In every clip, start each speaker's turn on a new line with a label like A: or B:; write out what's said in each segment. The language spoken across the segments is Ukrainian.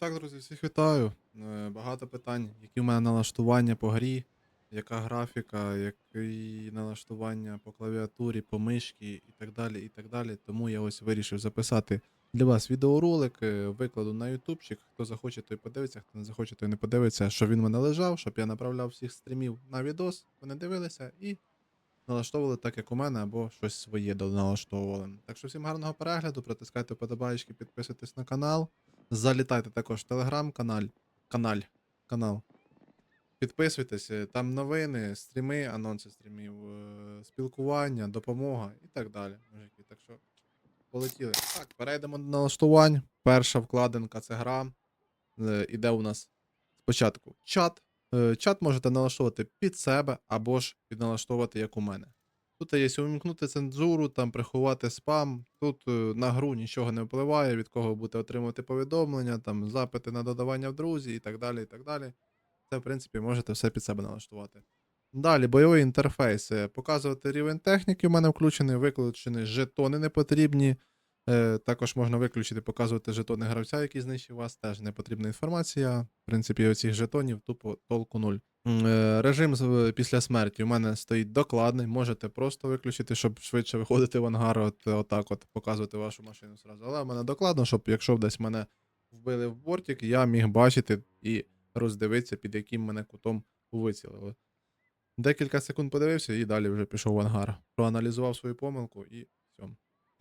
A: Так, друзі, всіх вітаю. Е, Багато питань, які в мене налаштування по грі, яка графіка, які налаштування по клавіатурі, по мишці і так далі. і так далі. Тому я ось вирішив записати для вас відеоролик, е, викладу на ютубчик. Хто захоче, той подивиться, хто не захоче, той не подивиться, щоб він в мене лежав, щоб я направляв всіх стрімів на відос, вони дивилися і налаштовували так, як у мене, або щось своє доналаштовували. Так що всім гарного перегляду, протискайте подобаєчки, підписуйтесь на канал. Залітайте також в телеграм-канал. Каналь. Канал. Підписуйтесь, е, там новини, стріми, анонси стрімів, е, спілкування, допомога і так далі. Мужики. Так що полетіли. Так, перейдемо до налаштувань. Перша вкладинка це гра. Е, Іде у нас спочатку чат. Чат можете налаштовувати під себе або ж підналаштовувати, як у мене. Тут є увімкнути цензуру, там приховати спам. Тут е, на гру нічого не впливає, від кого будете отримувати повідомлення, там запити на додавання в друзі і так далі. і так далі. Це, в принципі, можете все під себе налаштувати. Далі, бойовий інтерфейс. Е, Показувати рівень техніки в мене включений, виключені жетони не потрібні. Е, Також можна виключити, показувати жетони гравця, який знищив вас. Теж не потрібна інформація. В принципі, оцих жетонів тупо толку нуль. Е, Режим після смерті у мене стоїть докладний. Можете просто виключити, щоб швидше виходити в ангар, от, отак от показувати вашу машину зразу. Але в мене докладно, щоб якщо десь мене вбили в бортик, я міг бачити і роздивитися, під яким мене кутом вицілили. Декілька секунд подивився і далі вже пішов в ангар. Проаналізував свою помилку і все.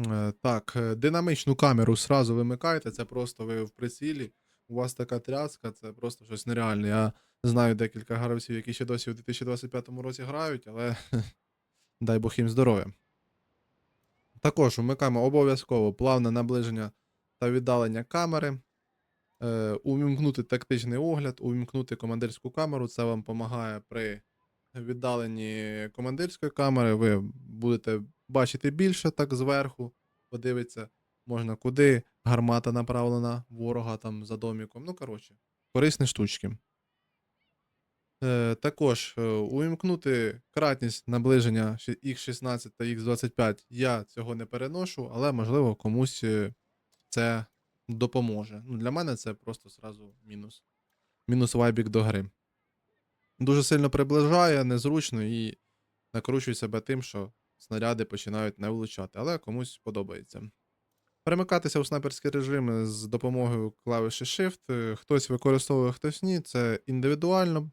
A: Е, Так, е, динамічну камеру сразу вимикайте, це просто ви в прицілі. У вас така тряска, це просто щось нереальне. Я знаю декілька гравців, які ще досі у 2025 році грають, але дай Бог їм здоров'я. Також вмикаємо обов'язково плавне наближення та віддалення камери. Е, увімкнути тактичний огляд, увімкнути командирську камеру. Це вам допомагає при віддаленні командирської камери. Ви будете бачити більше так зверху, подивитися, можна куди. Гармата направлена ворога там за доміком. Ну, коротше, корисні штучки. Е, також е, увімкнути кратність наближення X16 та X25. Я цього не переношу, але можливо комусь е, це допоможе. Ну, для мене це просто сразу мінус. Мінус вайбік до гри. Дуже сильно приближає, незручно і накручує себе тим, що снаряди починають не влучати, але комусь подобається. Перемикатися у снайперський режим з допомогою клавіші Shift. Хтось використовує, хтось ні. Це індивідуально.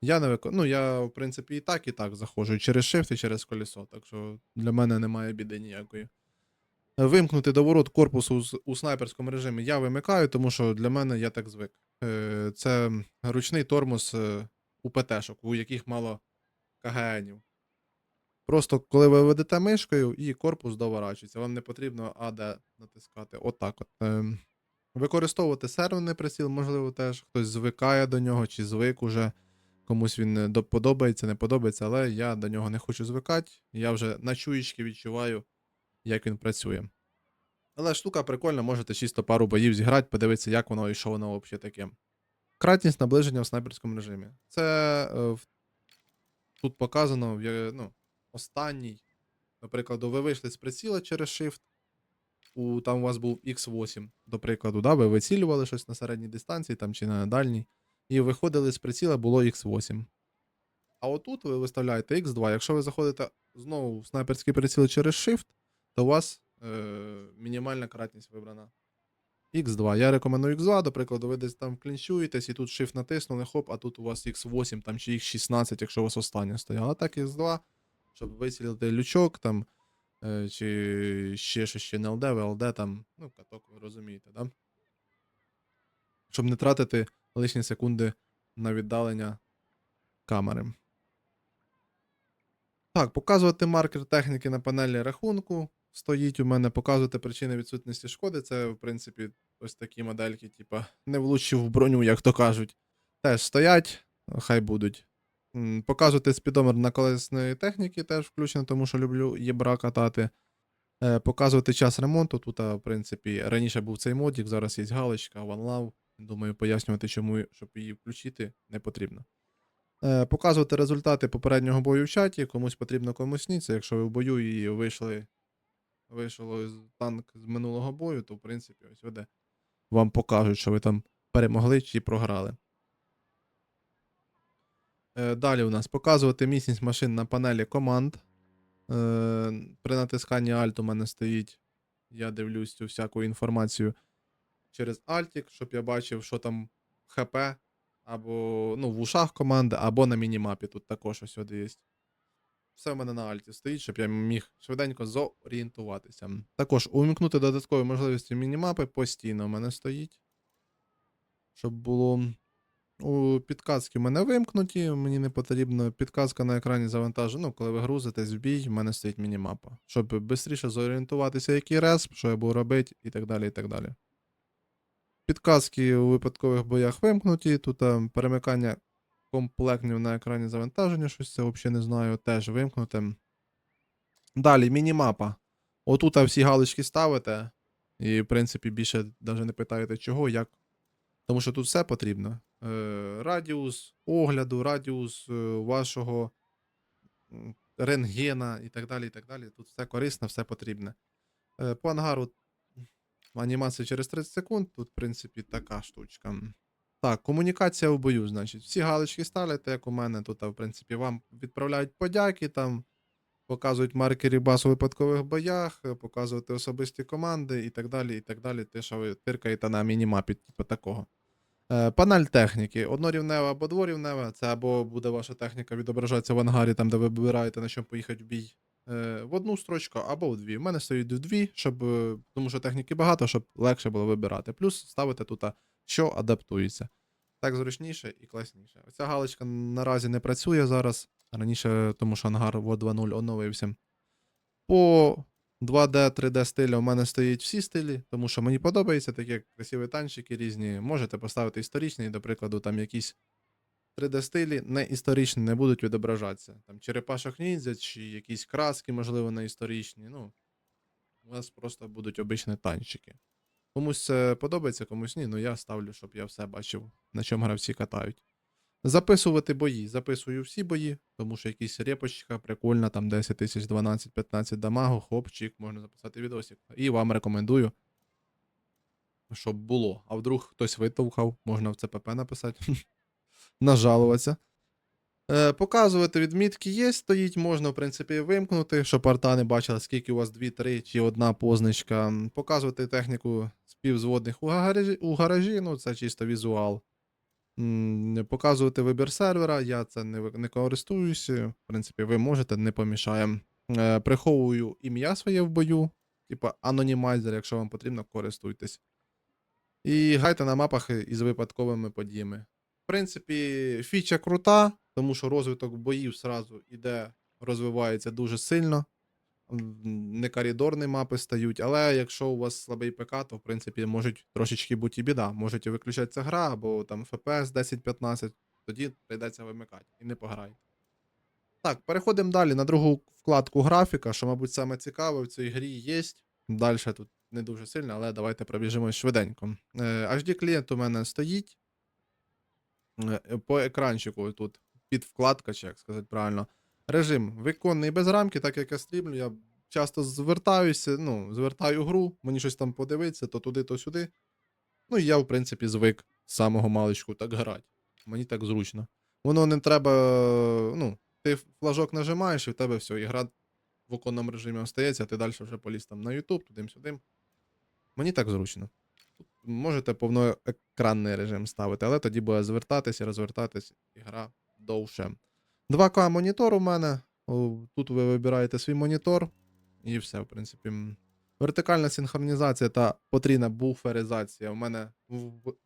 A: Я не вико... Ну, я, в принципі, і так, і так заходжу через Shift, і через колесо, так що для мене немає біди ніякої. Вимкнути доворот корпусу у снайперському режимі я вимикаю, тому що для мене я так звик. Е, Це ручний тормоз е, у ПТшок, у яких мало КГНів. Просто коли ви ведете мишкою і корпус доворачується, вам не потрібно АД натискати. Отак от. Ем, Використовувати серверний приціл, можливо, теж хтось звикає до нього чи звик уже. Комусь він подобається, не подобається, але я до нього не хочу звикати. Я вже на чуєчки відчуваю, як він працює. Але штука прикольна, можете чисто пару боїв зіграти, подивитися, як воно і що воно взагалі таке. Кратність наближення в снайперському режимі. Це е, тут показано ну, останній. Наприклад, ви вийшли з приціла через Shift. У, там у вас був X8, до прикладу, да? ви вицілювали щось на середній дистанції там, чи на дальній. І виходили з приціла, було X8. А отут ви виставляєте X2. Якщо ви заходите знову в снайперський приціл через Shift, то у вас е, мінімальна кратність вибрана. X2. Я рекомендую X2, до прикладу, ви десь там клінчуєтесь, і тут Shift натиснули, хоп, а тут у вас X8 там, чи X16, якщо у вас останнє стояло. А так X2, щоб вицілити лючок там, е, чи ще щось ще не ЛД, ВЛД там, ну, каток, ви розумієте, да? Щоб не тратити лишні секунди на віддалення камери. Так, показувати маркер техніки на панелі рахунку. Стоїть у мене показувати причини відсутності шкоди. Це, в принципі, ось такі модельки, типа, не влучив в броню, як то кажуть. Теж стоять, хай будуть. Показувати спідометр на колесної техніки теж включено, тому що люблю єбра катати. Е, Показувати час ремонту. Тут, в принципі, раніше був цей модік, зараз є галочка, OneLove. Думаю, пояснювати, чому, щоб її включити, не потрібно. Е, Показувати результати попереднього бою в чаті. Комусь потрібно, комусь ні. Це якщо ви в бою і вийшли, вийшло танк з минулого бою, то в принципі ось веде. Вам покажуть, що ви там перемогли чи програли. Е, Далі у нас показувати міцність машин на панелі команд. Е, При натисканні Alt у мене стоїть. Я дивлюсь цю всяку інформацію через Altік, щоб я бачив, що там ХП, або ну, в ушах команди, або на мінімапі. Тут також ось от є. Все в мене на Альті стоїть, щоб я міг швиденько зорієнтуватися. Також увімкнути додаткові можливості мінімапи постійно в мене стоїть. Щоб було. У підказки в мене вимкнуті, мені не потрібно. Підказка на екрані завантажена. Ну, коли ви грузитесь в бій, в мене стоїть мінімапа. Щоб швидше зорієнтуватися, який респ, що я буду робити, і так далі. і так далі. Підказки у випадкових боях вимкнуті. Тут там перемикання комплектів на екрані завантаження, щось це взагалі не знаю, теж вимкнуте. Далі, мінімапа. Отут всі галочки ставите. І, в принципі, більше навіть не питаєте чого, як. Тому що тут все потрібно. Е, радіус огляду, радіус е, вашого рентгена і так далі. і так далі. Тут все корисно, все потрібне. Е, по ангару анімація через 30 секунд. Тут, в принципі, така штучка. Так, комунікація в бою, значить. Всі галочки ставите, як у мене. Тут, в принципі, вам відправляють подяки, там показують маркери баз у випадкових боях, показувати особисті команди і так далі. і так далі. Те, що ви тиркаєте на мінімапі, типу такого. Е, панель техніки. Однорівнева або дворівнева. Це або буде ваша техніка відображатися в ангарі, там, де ви вибираєте, на що поїхати в бій. Е, в одну строчку або в дві. У мене стоїть в дві, щоб, е, тому що техніки багато, щоб легше було вибирати. Плюс ставити тут, що адаптується. Так зручніше і класніше. Оця галочка наразі не працює зараз. Раніше, тому що ангар в 2.0 оновився. По 2D, 3D стилю у мене стоїть всі стилі, тому що мені подобається такі красиві танчики різні. Можете поставити історичний, до прикладу, там якісь 3D стилі не історичні не будуть відображатися. Там черепашок ніндзя чи якісь краски, можливо, не історичні. Ну, у вас просто будуть обичні танчики. Комусь це подобається, комусь ні, ну я ставлю, щоб я все бачив, на чому гравці катають. Записувати бої. Записую всі бої, тому що якісь репочка прикольна, там 10 тисяч, 12, 15 дамагу, хопчик, можна записати відосик. І вам рекомендую, щоб було. А вдруг хтось витовхав, можна в ЦПП написати. Нажалуватися. Е, показувати відмітки є, стоїть, можна, в принципі, вимкнути, щоб порта не бачила, скільки у вас 2, 3 чи одна позначка. Показувати техніку співзводних у гаражі, у гаражі, ну це чисто візуал. Показувати вибір сервера, я це не, не користуюся. В принципі, ви можете, не помішає. Е, приховую ім'я своє в бою, типа анонімайзер, якщо вам потрібно, користуйтесь. І грайте на мапах із випадковими подіями. В принципі, фіча крута, тому що розвиток боїв сразу іде, розвивається дуже сильно. Не коридорні мапи стають, але якщо у вас слабий ПК, то в принципі можуть трошечки бути біда. Можете виключатися гра, або там FPS 10-15, тоді прийдеться вимикати і не пограєте. Так, переходимо далі на другу вкладку графіка, що, мабуть, саме цікаве в цій грі є. Далі тут не дуже сильно, але давайте пробіжимось швиденько. Е, HD клієнт у мене стоїть. Е, По екранчику тут під вкладка, чи як сказати правильно. Режим виконний без рамки, так як я стрімлю, я часто звертаюся, ну, звертаю гру, мені щось там подивитися, то туди, то сюди. Ну і я, в принципі, звик з самого маличку так грати. Мені так зручно. Воно не треба. Ну, ти флажок нажимаєш, і в тебе все, і гра в оконному режимі остається, а ти далі вже поліз там на YouTube, туди-сюди. Мені так зручно. Тут можете повноекранний режим ставити, але тоді буде звертатися, розвертатись, і гра довше. 2К монітор у мене. Тут ви вибираєте свій монітор, і все, в принципі. Вертикальна синхронізація та потрійна буферизація у мене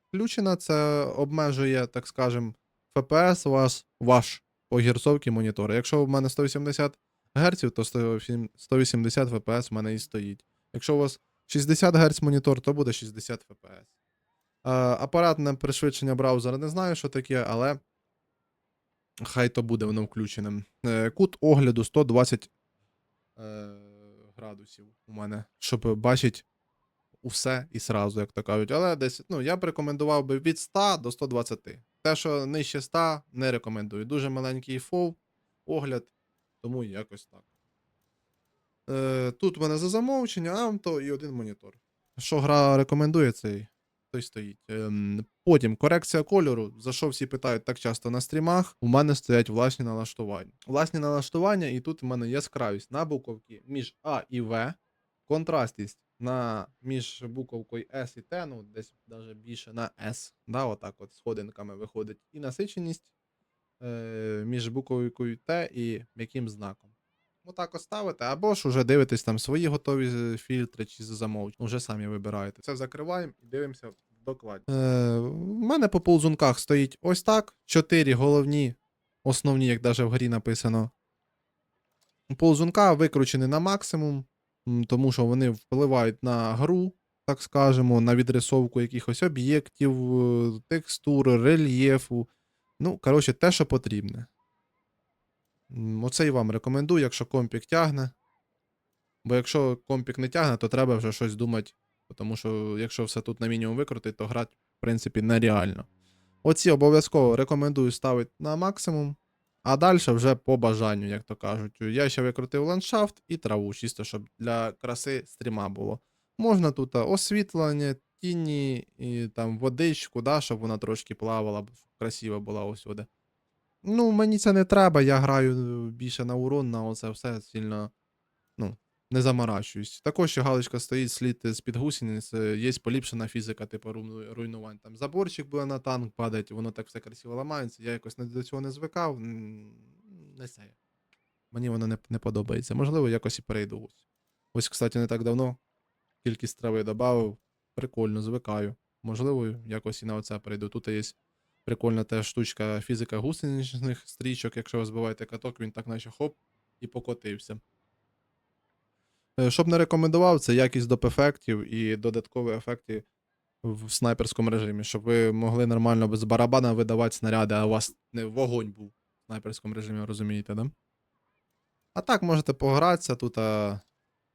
A: включена. Це обмежує, так скажем, FPS ваш, ваш по гірцовці монітора. Якщо в мене 180 Гц, то 180 FPS в мене і стоїть. Якщо у вас 60 Гц монітор, то буде 60 FPS. Е, апаратне пришвидшення браузера не знаю, що таке, але хай то буде воно включеним. Е, кут огляду 120 е, градусів у мене, щоб бачити усе і сразу, як то кажуть. Але десь, ну, я б рекомендував би від 100 до 120. Те, що нижче 100, не рекомендую. Дуже маленький фов, огляд, тому якось так. Е, тут в мене за замовчення, авто і один монітор. Що гра рекомендує цей той стоїть. Ем, потім корекція кольору. За що всі питають так часто на стрімах. У мене стоять власні налаштування. Власні налаштування, і тут у мене яскравість на буковки між А і В, контрастність на між буковкою S і T, ну десь навіть більше на S, да, отак от сходинками виходить. І насиченість е, між буквою Т і м'яким знаком. Отак от ставите, або ж уже дивитесь там свої готові е, фільтри чи замовчення. Уже самі вибираєте. Це закриваємо і дивимося докладно. Е, в мене по ползунках стоїть ось так. Чотири головні, основні, як навіть в грі написано. Ползунка викручені на максимум, тому що вони впливають на гру, так скажемо, на відрисовку якихось об'єктів, е, текстур, рельєфу. Ну, коротше, те, що потрібне. Оце і вам рекомендую, якщо компік тягне. Бо якщо компік не тягне, то треба вже щось думати. Тому що якщо все тут на мінімум викрутить, то грати, в принципі, нереально. Оці обов'язково рекомендую ставити на максимум. А далі вже по бажанню, як то кажуть. Я ще викрутив ландшафт і траву, чисто, щоб для краси стріма було. Можна тут освітлення, тіні, і там водичку, да, щоб вона трошки плавала, б красиво була усюди. Ну, мені це не треба, я граю е, більше на урон, на оце все сильно. Ну, не заморачуюсь. Також ще галочка стоїть слід з-під гусениць, е, є поліпшена фізика, типу руйнувань. Там заборчик буде на танк падать, воно так все красиво ламається. Я якось до цього не звикав. Не це. Мені воно не, не подобається. Можливо, якось і перейду. Ось. Ось, кстати, не так давно кількість трави додав. Прикольно, звикаю. Можливо, якось і на оце перейду. Тут є прикольна теж штучка фізика гусеничних стрічок. Якщо ви збиваєте каток, він так наче хоп і покотився. Е, Щоб не рекомендував, це якість доп. ефектів і додаткові ефекти в снайперському режимі, щоб ви могли нормально без барабана видавати снаряди, а у вас не вогонь був в снайперському режимі, розумієте, да? А так можете погратися тут, а,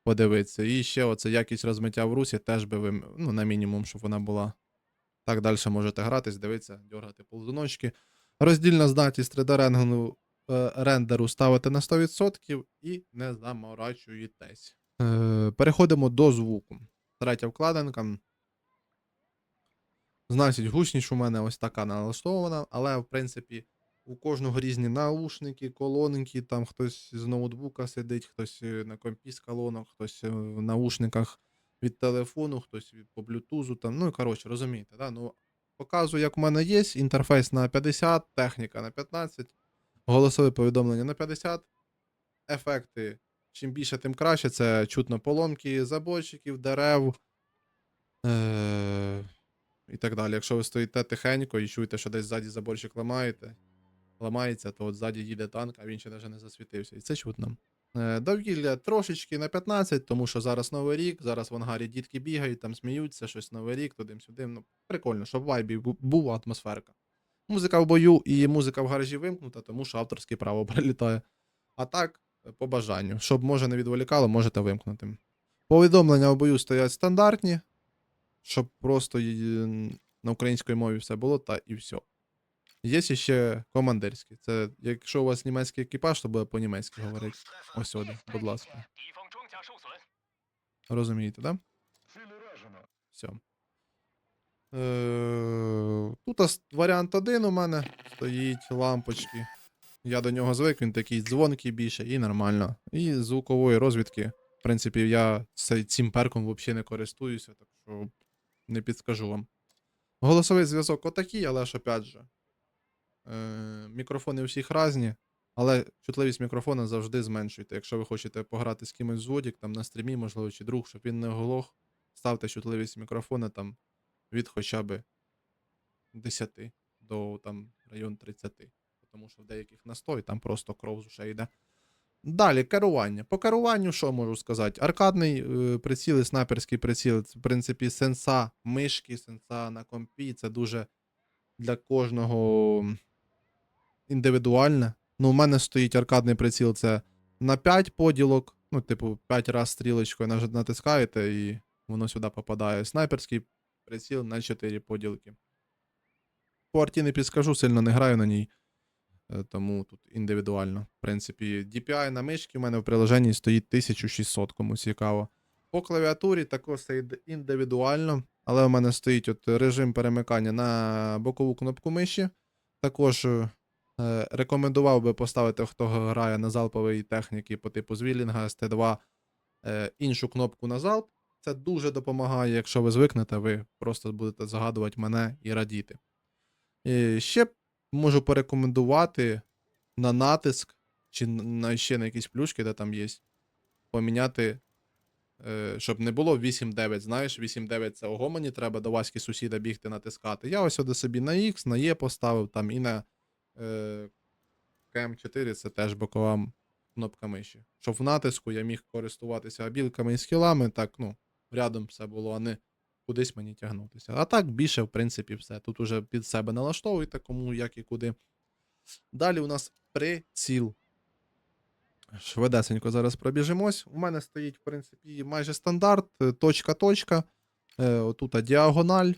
A: подивитися. І ще оце якість розмиття в русі теж би ви, ну, на мінімум, щоб вона була. Так далі можете гратись, дивитися, дергати ползуночки. Роздільна здатність 3D е, рендеру ставити на 100% і не заморачуєтесь. Е, переходимо до звуку. Третя вкладинка. Значить, гучність у мене ось така налаштована, але в принципі у кожного різні наушники, колонки, там хтось з ноутбука сидить, хтось е, на компі з колонок, хтось в наушниках від телефону, хтось від по блютузу. Там, ну, коротше, розумієте, да? ну, показую, як у мене є. Інтерфейс на 50, техніка на 15, голосове повідомлення на 50, ефекти. Чим більше, тим краще. Це чутно поломки заборчиків, дерев. Е- і так далі. Якщо ви стоїте тихенько і чуєте, що десь ззаді заборчик ламаєте, ламається, то от ззаді їде танк, а він ще навіть не засвітився. І це чутно. Е, Довкілля трошечки на 15, тому що зараз новий рік, зараз в ангарі дітки бігають, там сміються, щось новий рік, туди-сюди. Ну, прикольно, щоб в вайбі була атмосферка. Музика в бою і музика в гаражі вимкнута, тому що авторське право прилітає. А так, е, по бажанню. Щоб може не відволікало, можете вимкнути. Повідомлення в бою стоять стандартні, щоб просто на українській мові все було, та і все. Є ще командирський. Це якщо у вас німецький екіпаж, то буде по-німецьки говорити. Ось сюди, будь ласка. Розумієте, да? Все. Е, Тут варіант один у мене. Стоїть лампочки. Я до нього звик, він такий дзвонкий більше і нормально. І звукової розвідки. В принципі, я цим перком взагалі не користуюся, так що не підскажу вам. Голосовий зв'язок отакий, але ж опять же, Е, мікрофони у всіх різні, але чутливість мікрофона завжди зменшуйте. Якщо ви хочете пограти з кимось зводік, там на стрімі, можливо, чи друг, щоб він не оглох, ставте чутливість мікрофона там від хоча б 10 до там район 30. Тому що в деяких на 100 і там просто кров з ушей йде. Далі, керування. По керуванню, що можу сказати? Аркадний е, приціл і снайперський приціл, це, в принципі, сенса мишки, сенса на компі. Це дуже для кожного індивідуальне. Ну, у мене стоїть аркадний приціл, це на 5 поділок. Ну, типу, 5 раз стрілочкою натискаєте, і воно сюди попадає. Снайперський приціл на 4 поділки. По арті не підскажу, сильно не граю на ній. е, Тому тут індивідуально. В принципі, DPI на мишці у мене в приложенні стоїть 1600, кому цікаво. По клавіатурі також це індивідуально. але у мене стоїть от режим перемикання на бокову кнопку миші. Також е, рекомендував би поставити, хто грає на залповій техніці по типу Звілінга, СТ2, е, іншу кнопку на залп. Це дуже допомагає, якщо ви звикнете, ви просто будете згадувати мене і радіти. І ще можу порекомендувати на натиск, чи на ще на якісь плюшки, де там є, поміняти, е, щоб не було 8-9. Знаєш, 8-9 це ого, мені треба до Васьки сусіда бігти натискати. Я ось сюди собі на X, на E поставив, там і на е, КМ4 це теж бокова кнопка миші. Щоб в натиску я міг користуватися абілками і скілами, так, ну, рядом все було, а не кудись мені тягнутися. А так більше, в принципі, все. Тут уже під себе налаштовуйте, кому як і куди. Далі у нас приціл. Швидесенько зараз пробіжимось. У мене стоїть, в принципі, майже стандарт, е, точка-точка. Е, отут діагональ.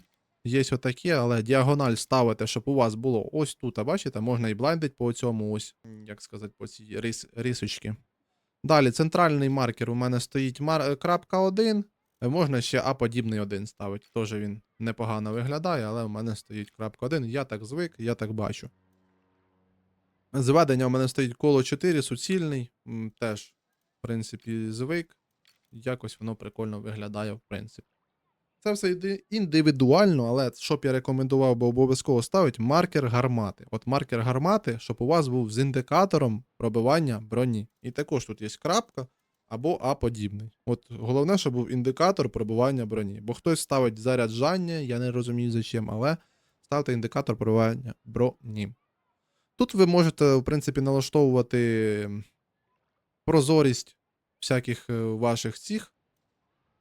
A: Є отаке, але діагональ ставите, щоб у вас було ось тут, а бачите, можна і блайндить по цьому ось, як сказати, по цій рис, рисочці. Далі, центральний маркер у мене стоїть мар... е, крапка 1. Е, Можна ще А подібний 1 ставити. Теж він непогано виглядає, але у мене стоїть крапка 1. Я так звик, я так бачу. Зведення у мене стоїть коло 4, суцільний. Теж, в принципі, звик. Якось воно прикольно виглядає, в принципі. Це все іди- індивідуально, але що б я рекомендував би обов'язково ставити маркер гармати. От маркер гармати, щоб у вас був з індикатором пробивання броні. І також тут є крапка або А подібний. От головне, щоб був індикатор пробивання броні. Бо хтось ставить заряджання, я не розумію за чим, але ставте індикатор пробивання броні. Тут ви можете, в принципі, налаштовувати прозорість всяких е, ваших цих,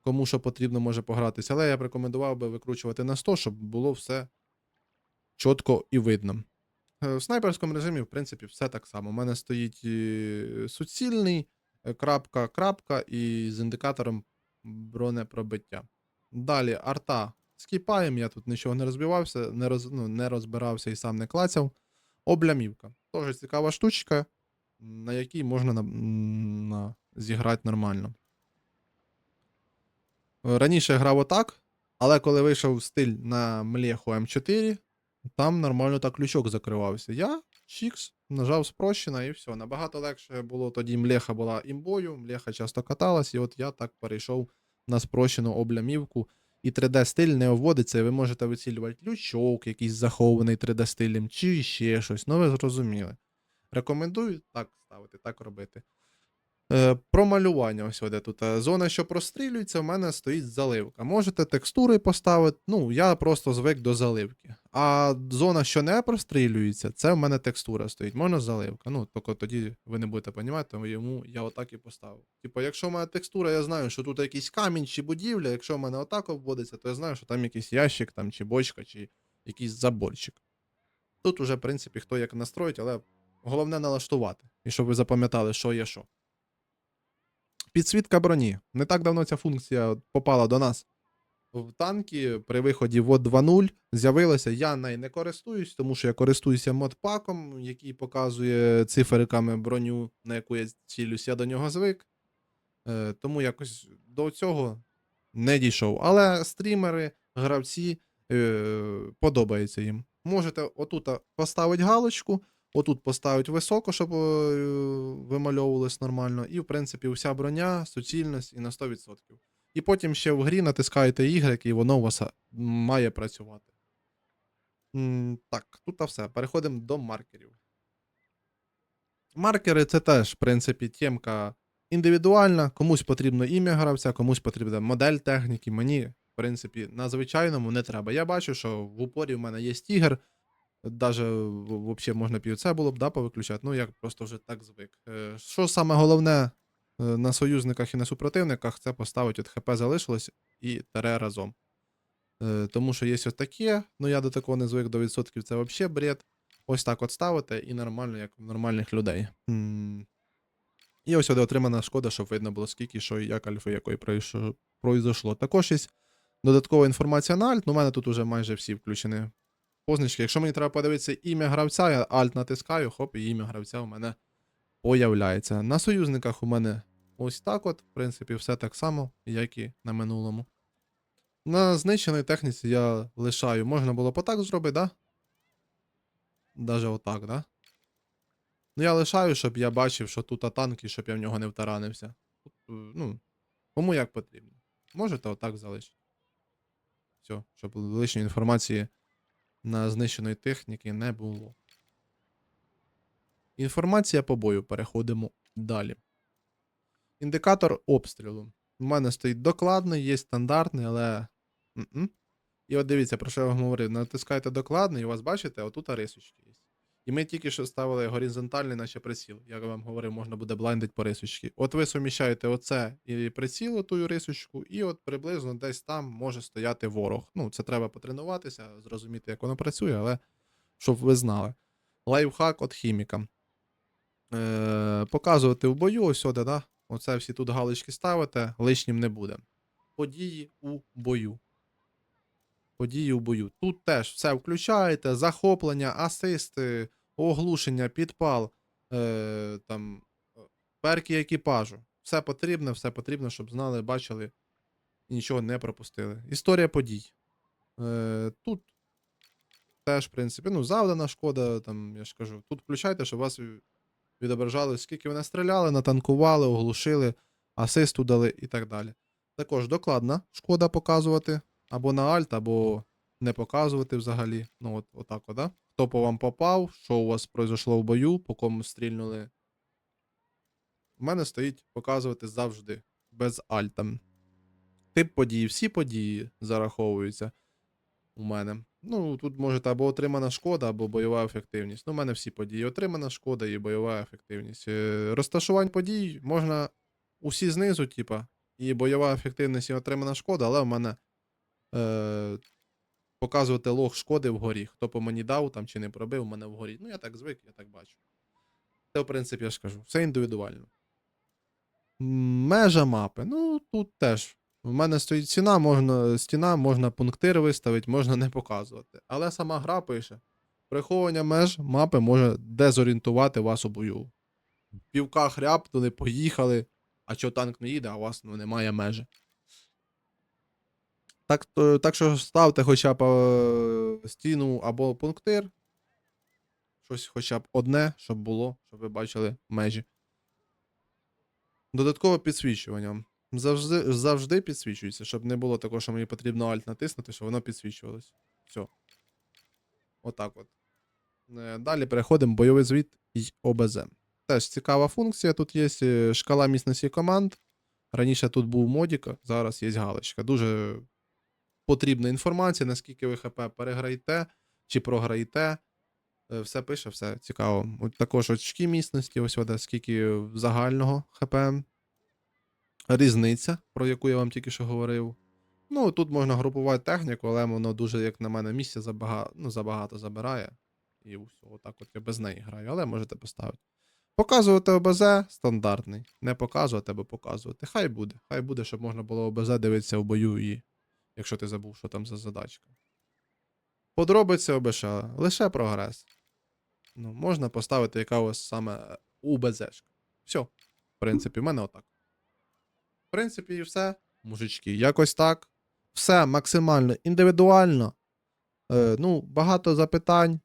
A: кому що потрібно може погратися. Але я б рекомендував би викручувати на 100, щоб було все чітко і видно. Е, В снайперському режимі, в принципі, все так само. У мене стоїть е, суцільний, е, крапка, крапка і з індикатором бронепробиття. Далі арта скіпаємо, я тут нічого не розбивався, не, роз, ну, не розбирався і сам не клацяв. Облямівка. Теж цікава штучка, на якій можна на, на, зіграти нормально. Раніше грав отак, але коли вийшов стиль на Млеху М4, там нормально так лючок закривався. Я чікс, нажав спрощена і все. Набагато легше було тоді млеха була імбою, млеха часто каталась, і от я так перейшов на спрощену облямівку. І 3D-стиль не вводиться, і ви можете вицілювати лючок, якийсь захований 3D-стилем, чи ще щось. Ну, ви зрозуміли. Рекомендую так ставити, так робити. Е, про малювання, ось де тут. е, Зона, що прострілюється, в мене стоїть заливка. Можете текстури поставити. Ну, я просто звик до заливки. А зона, що не прострілюється, це в мене текстура стоїть. Можна заливка. Ну, тільки тоді ви не будете розуміти, тому йому я отак і поставив. Типу, якщо в мене текстура, я знаю, що тут якийсь камінь чи будівля, якщо в мене отак обводиться, то я знаю, що там якийсь ящик, там, чи бочка, чи якийсь заборчик. Тут уже, в принципі, хто як настроїть, але головне налаштувати. І щоб ви запам'ятали, що є що. Підсвітка броні. Не так давно ця функція попала до нас в танки при виході в 2.0 з'явилася. Я нею не користуюсь, тому що я користуюся модпаком, який показує циферками броню, на яку я цілюсь. Я до нього звик. Е, тому якось до цього не дійшов. Але стрімери, гравці е, подобається їм. Можете отут поставити галочку, отут поставити високо, щоб е, вимальовувалось нормально. І, в принципі, вся броня, суцільність і на 100%. І потім ще в грі натискаєте Y, і воно у вас має працювати. Так, тут все. Переходимо до маркерів. Маркери це теж, в принципі, темка індивідуальна. Комусь потрібно ім'я гравця, комусь потрібна модель техніки. Мені, в принципі, на звичайному не треба. Я бачу, що в упорі в мене є тігр. Даже взагалі можна півце було б да, повиключати. Ну, я просто вже так звик. Що саме головне е, на союзниках і на супротивниках, це поставити от ХП залишилось і тере разом. Е, Тому що є ось таке, ну я до такого не звик до відсотків, це взагалі бред. Ось так от ставите і нормально, як в нормальних людей. І ось сюди отримана шкода, щоб видно було скільки, що і як альфи якої пройшло. Також є додаткова інформація на альт, ну у мене тут уже майже всі включені позначки. Якщо мені треба подивитися ім'я гравця, я альт натискаю, хоп, і ім'я гравця у мене появляється. На союзниках у мене ось так от, в принципі, все так само, як і на минулому. На знищеній техніці я лишаю. Можна було б отак зробити, да? Даже отак, да? Ну, я лишаю, щоб я бачив, що тут танк і щоб я в нього не втаранився. Е, Ну, кому як потрібно. Можете отак залишити. Все, щоб лишньої інформації на знищеної техніки не було. Інформація по бою. Переходимо далі. Індикатор обстрілу. У мене стоїть докладний, є стандартний, але. І от дивіться, про що я вам говорив. Натискаєте докладний, і у вас бачите, отут рисочки є. І ми тільки що ставили горизонтальний, наче приціл. Як я вам говорив, можна буде блайндити по рисочці. От ви суміщаєте оце і приціл, оту рисочку, і от приблизно десь там може стояти ворог. Ну, це треба потренуватися, зрозуміти, як воно працює, але щоб ви знали. Лайфхак от хіміка. Е, показувати в бою, ось да? Оце всі тут галочки ставите, лишнім не буде. Події у бою. Події у бою. Тут теж все включаєте: захоплення, асисти, оглушення, підпал, е, там, е, перки екіпажу. Все потрібно, все потрібно, щоб знали, бачили і нічого не пропустили. Історія подій. Е, тут теж, в принципі, ну, завдана шкода, там, я ж кажу, тут включайте, щоб вас відображали, скільки ви настріляли, натанкували, оглушили, асисту дали і так далі. Також докладна шкода показувати або на альт, або не показувати взагалі. Ну, от, отак, от, да? Хто по вам попав, що у вас произошло в бою, по кому стрільнули. У мене стоїть показувати завжди, без альта. Тип події, всі події зараховуються у мене. Ну, тут можете або отримана шкода, або бойова ефективність. Ну, у мене всі події. Отримана шкода і бойова ефективність. Е, Розташувань подій можна усі знизу, типа, і бойова ефективність і отримана шкода, але в мене е, показувати лог шкоди вгорі. Хто по мені дав там чи не пробив, мене вгорі. Ну, я так звик, я так бачу. Це, в принципі, я ж кажу, все індивідуально. Межа мапи. Ну, тут теж. У мене стоїть ціна, можна, стіна, можна пунктир виставити, можна не показувати. Але сама гра пише: приховування меж мапи може дезорієнтувати вас у бою. Півка хряпнули, поїхали, а що танк не їде, а у вас ну, немає межі. Так, то, так що ставте хоча б е, стіну або пунктир. Щось хоча б одне, щоб було, щоб ви бачили межі. Додаткове підсвічування. Завжди, завжди підсвічується, щоб не було такого, що мені потрібно Alt натиснути, щоб воно підсвічувалось. Все. Отак от. Е, Далі переходимо бойовий звіт і ОБЗ. Теж цікава функція. Тут є е, шкала міцності команд. Раніше тут був модік, зараз є галочка. Дуже потрібна інформація, наскільки ви ХП переграєте чи програєте. Е, Все пише, все цікаво. От також очки міцності, ось вода, скільки загального ХП. Різниця, про яку я вам тільки що говорив. Ну, тут можна групувати техніку, але воно дуже, як на мене, місця забагато, ну, забагато забирає. І все, отак от я без неї граю, але можете поставити. Показувати ОБЗ стандартний. Не показувати або показувати. Хай буде. Хай буде, щоб можна було ОБЗ дивитися в бою і. Якщо ти забув, що там за задачка. Подробиці ОБШ, лише прогрес. Ну, можна поставити, вас саме УБЗшка. Все. В принципі, в мене отак. В принципі, і все, мужички. Якось так. Все максимально індивідуально. Е, ну, багато запитань.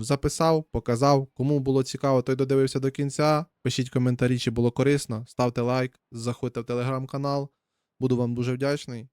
A: Записав, показав. Кому було цікаво, той додивився до кінця. Пишіть коментарі, чи було корисно. Ставте лайк, заходьте в телеграм-канал. Буду вам дуже вдячний.